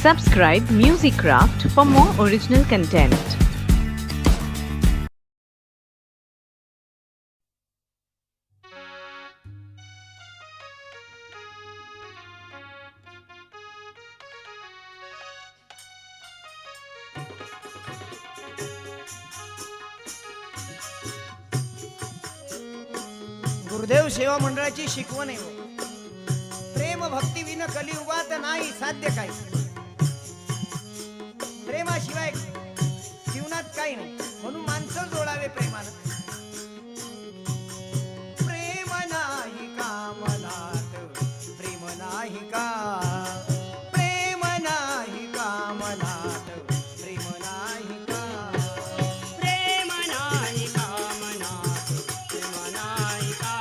Subscribe MusicCraft for more original content. Gurudev सेवा मंडळाची शिकवण आहे प्रेम भक्ती विन कलियुगात नाही साध्य काही प्रेमाशिवाय जीवनात काही नाही. म्हणून माणसं जोडावे प्रेमानं. प्रेम नाही का मनात? प्रेम नाही का? प्रेम नाही का मनात? प्रेम नाही का? प्रेम नाही का मनात? प्रेम नाही का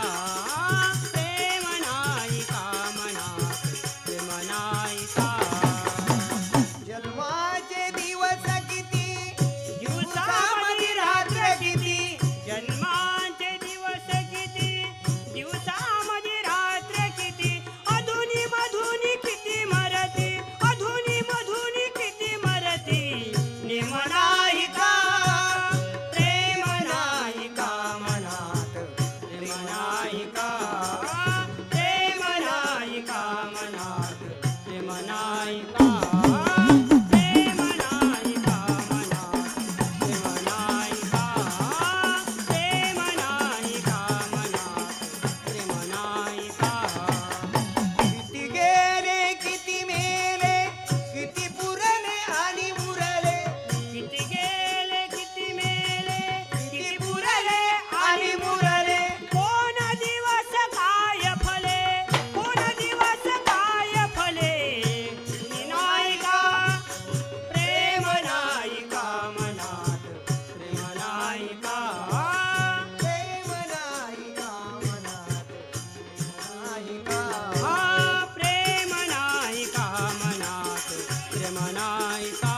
nine.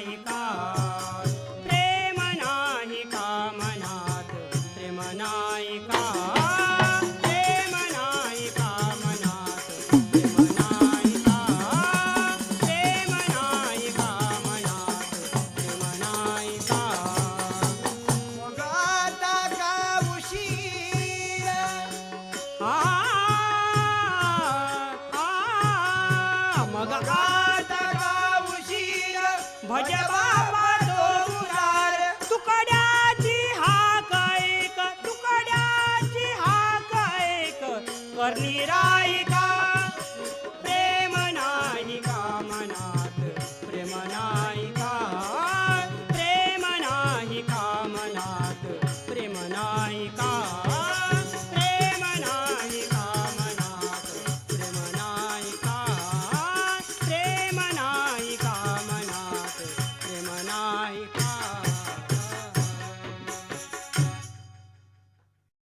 माई का भज राई